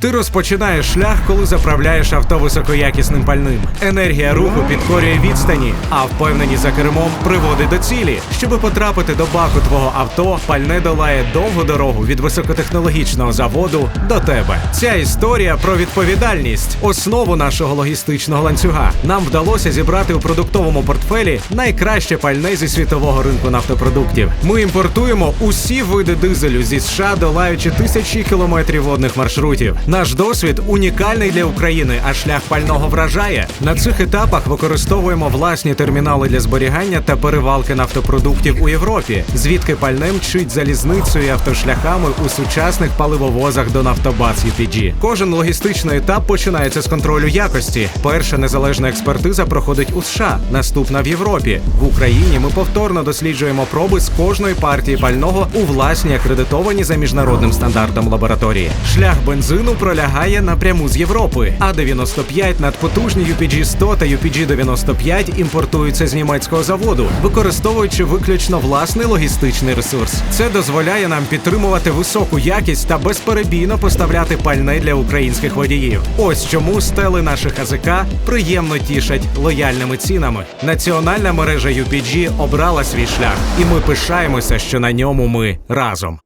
Ти розпочинаєш шлях, коли заправляєш авто високоякісним пальним. Енергія руху підкорює відстані, а впевненість за кермом приводить до цілі. Щоби потрапити до баку твого авто, пальне долає довгу дорогу від високотехнологічного заводу до тебе. Ця історія про відповідальність, основу нашого логістичного ланцюга. Нам вдалося зібрати у продуктовому портфелі найкраще пальне зі світового ринку нафтопродуктів. Ми імпортуємо усі види дизелю зі США, долаючи тисячі кілометрів водних маршрутів. Наш досвід унікальний для України, а шлях пального вражає. На цих етапах використовуємо власні термінали для зберігання та перевалки нафтопродуктів у Європі, звідки пальне мчить залізницею і автошляхами у сучасних паливовозах до Нафтобаз UPG. Кожен логістичний етап починається з контролю якості. Перша незалежна експертиза проходить у США, наступна в Європі. В Україні ми повторно досліджуємо проби з кожної партії пального у власній акредитовані за міжнародним стандартом лабораторії. Шлях бензину пролягає напряму з Європи. А 95 надпотужні UPG 100 та UPG 95 імпортуються з німецького заводу, використовуючи виключно власний логістичний ресурс. Це дозволяє нам підтримувати високу якість та безперебійно поставляти пальне для українських водіїв. Ось чому стели наших АЗК приємно тішать лояльними цінами. Національна мережа UPG обрала свій шлях, і ми пишаємося, що на ньому ми разом.